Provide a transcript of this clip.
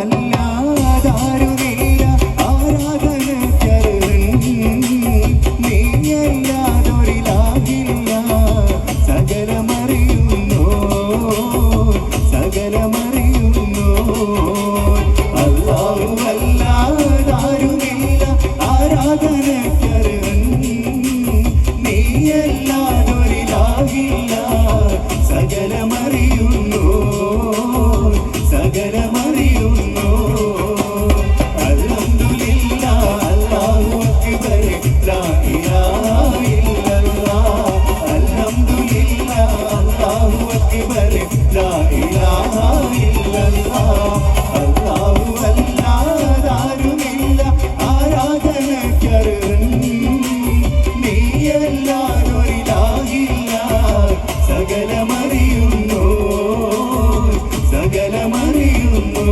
അല്ലാതാരുമില്ല ആരാധനക്കരുൺ സകലമറിയുന്നോ സകലമറിയുന്നോ. അല്ലാഹു നീയല്ല സകലമറിയുന്നു സകലമറിയുന്നു